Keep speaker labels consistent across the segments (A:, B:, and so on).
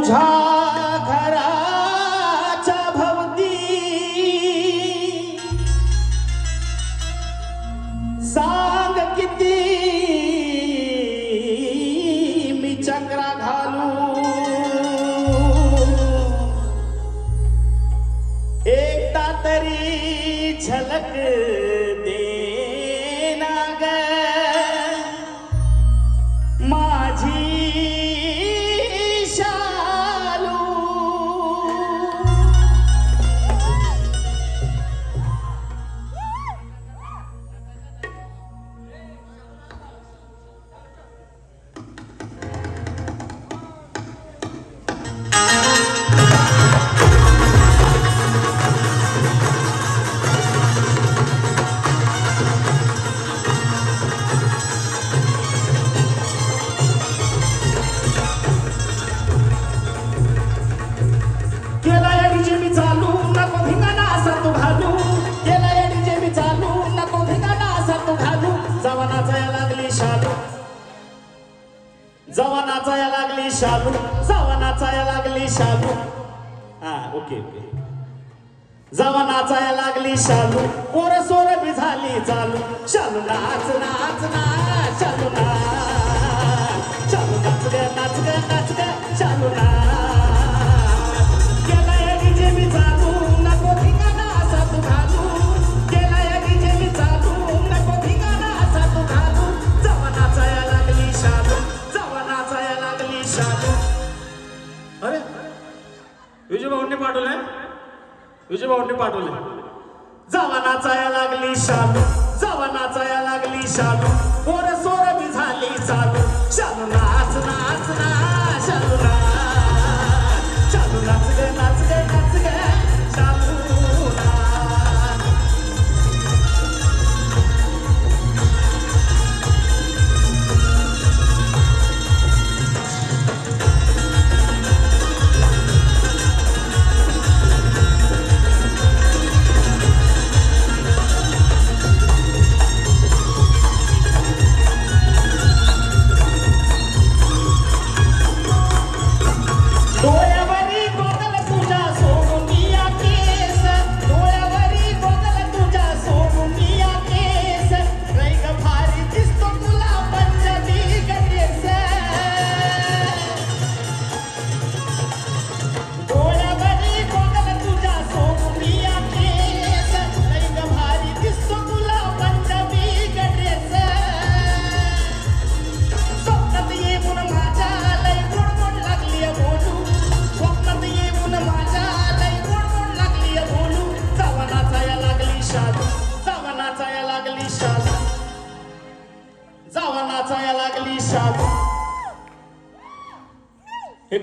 A: বুঝা लागली शालू जावा नाचाया लागली शालू हा ओके ओके. जावा नाचाया लागली शालू पोर सोर बी झाली चालू. शालू नाच नाच ना शालू नाच. शालू पोर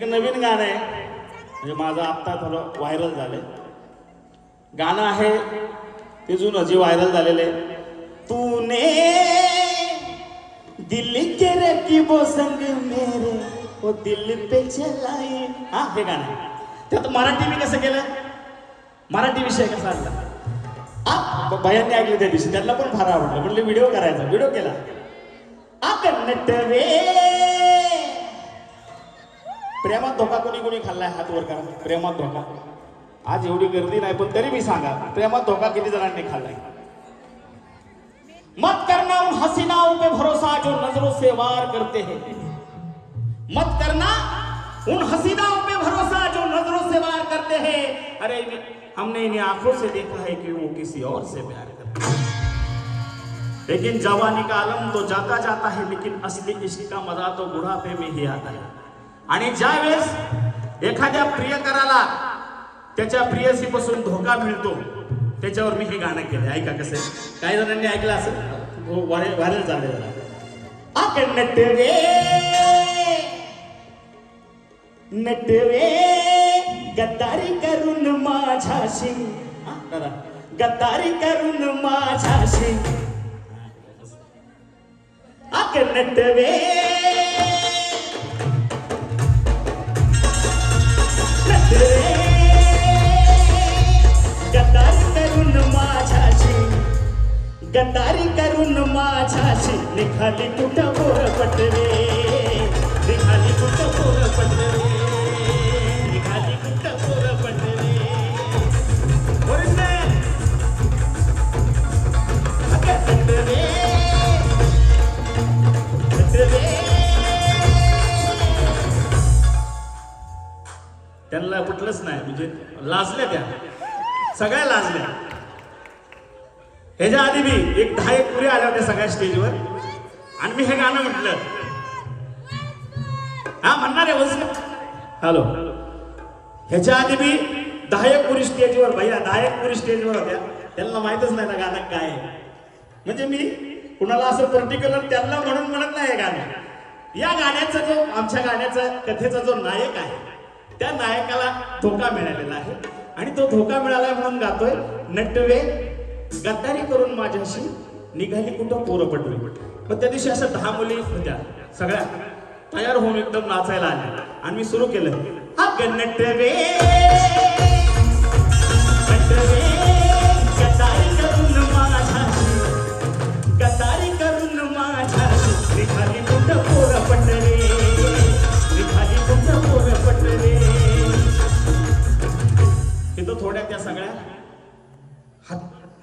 A: नवीन गाणं आहे. म्हणजे माझं आत्ता थोडं व्हायरल झालंय. गाणं आहे ते जुनं जे व्हायरल झालेलं आहे. तूने दिल्ली के रकीबो संग मेरे? वो दिल पे चलाए हा हे गाणं आहे. त्यात मराठी मी कसं केलं? मराठी विषय कसा आणला? भयाने ब- त्या दिवशी. त्यांना पण फार आवडलं. म्हणलं व्हिडिओ करायचा. व्हिडिओ केला. आ नटवे प्रेमात धोका कोणी कोणी खाल्लाय हात वर करा प्रेमात धोका. आज एवढी गर्दी नाही, पण तरी मी सांगा, प्रेमात धोका किती जणांनी खाल्लाय? मत करना उन हसीनाओं पे भरोसा, जो नज़रों से वार करते हैं. मत करना उन हसीनाओं पे भरोसा, जो नज़रों से वार करते हैं. अरे हमने इन्हें आँखों से देखा है कि वो किसी और से प्यार करते हैं. लेकिन जवानी का आलम तो जाता जाता है, लेकिन असली इश्क का मज़ा तो बुढ़ापे में ही आता है. आणि ज्या वेळेस एखाद्या प्रियकराला त्याच्या प्रियसीपासून धोका मिळतो त्याच्यावर मी हे गाणं केलं ऐका कसं काही जणांनी ऐकलं असं व्हायरल झालं जरा. आपण नटवे. नटवे गद्दारी करून माझ्याशी गद्दारी करून माझ्याशी आपण नटवे. गद्दारी करून माझ्याशी निघाली कुठं बोर पटरे निघाली कुठं बोर पटरे ह्याच्या आधी मी एक दहा एक पुरी आल्या होत्या सगळ्या स्टेजवर. आणि मी हे गाणं म्हटलं. हा म्हणणार आहे वजन. हॅलो. ह्याच्या आधी मी दहा एक पुरी स्टेजवर भैया दहा एक पुरी स्टेजवर होत्या. त्यांना माहितच नाही ना गाणं काय आहे. म्हणजे मी कुणाला असं पर्टिक्युलर त्यांना म्हणून म्हणत नाही हे गाणं. या गाण्याचा जो आमच्या गाण्याचा कथेचा जो नायक आहे त्या नायकाला धोका मिळालेला आहे. आणि तो धोका मिळाला म्हणून गातोय नटवे गद्दारी करून माझ्याशी निघाली कुठं? पोरं पडली पण त्या दिवशी अशा दहा मुली होत्या. सगळ्या तयार होऊन एकदम नाचायला आल्या. आणि मी सुरू केलं. अगं नटवे!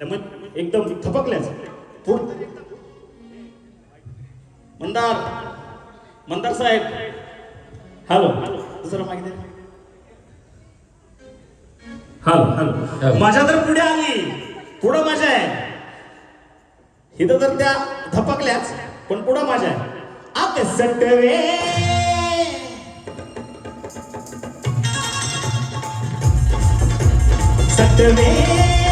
A: त्यामुळे एकदम थपकल्याच. पुढ- मंदार. मंदार साहेब. हॅलो. दुसरं माहिती हॅलो. हॅलो. माझ्या तर पुढे आली. पुढं माझ्या आहे. इथं तर त्या धपकल्याच पण पुढं माझ्या आहे. आते सटवे. सटवे.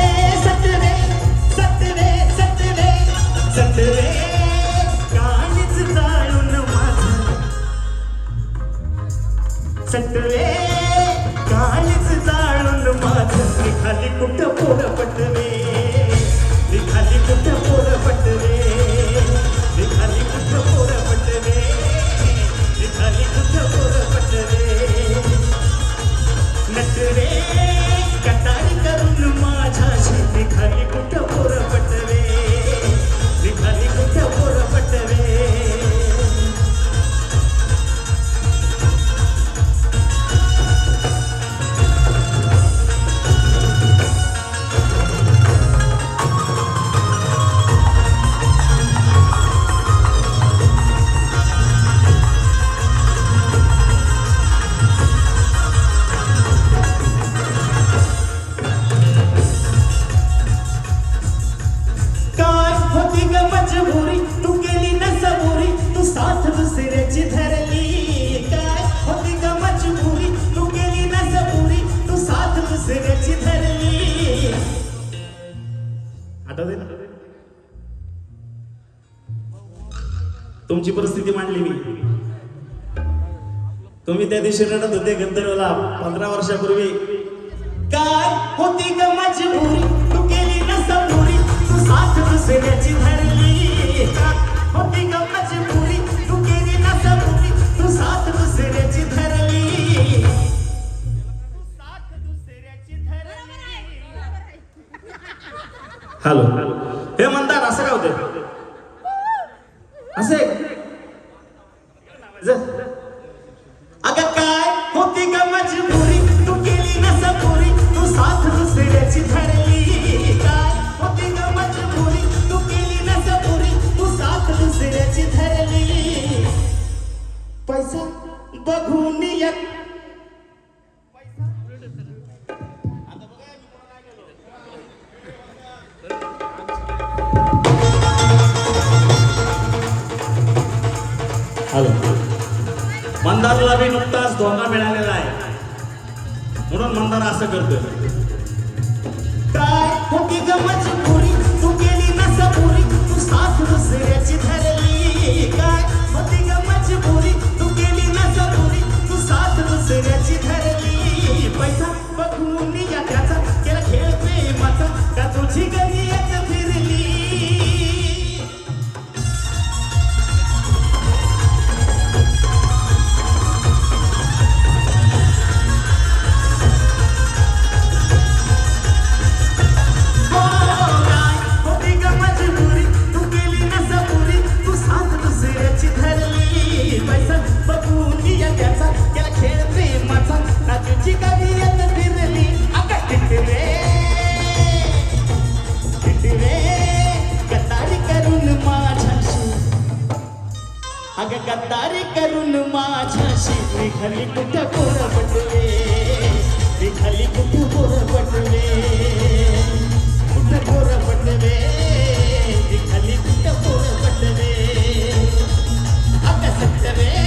A: माझं निघाली कुठं आठवते ना? तुमची परिस्थिती मांडली मी. तुम्ही त्या दिवशी रडत होते गंधर्वला पंधरा वर्षापूर्वी. काय होती ग मजबुरी तू केली न सबुरी तू साथ दुसऱ्याची धरली. होती ग मजबुरी हॅलो हॅलो मंदारला बी नुकताच धोका मिळालेला आहे. म्हणून मंदार असं करतोय. काय अग गद्दारी करून माझ्याशी मी खाली कुठं बोर पटले मी खाली कुठं बोर पटले कुठं बोर पटले मी खाली कुठं बोर पटले अग सत्य रे.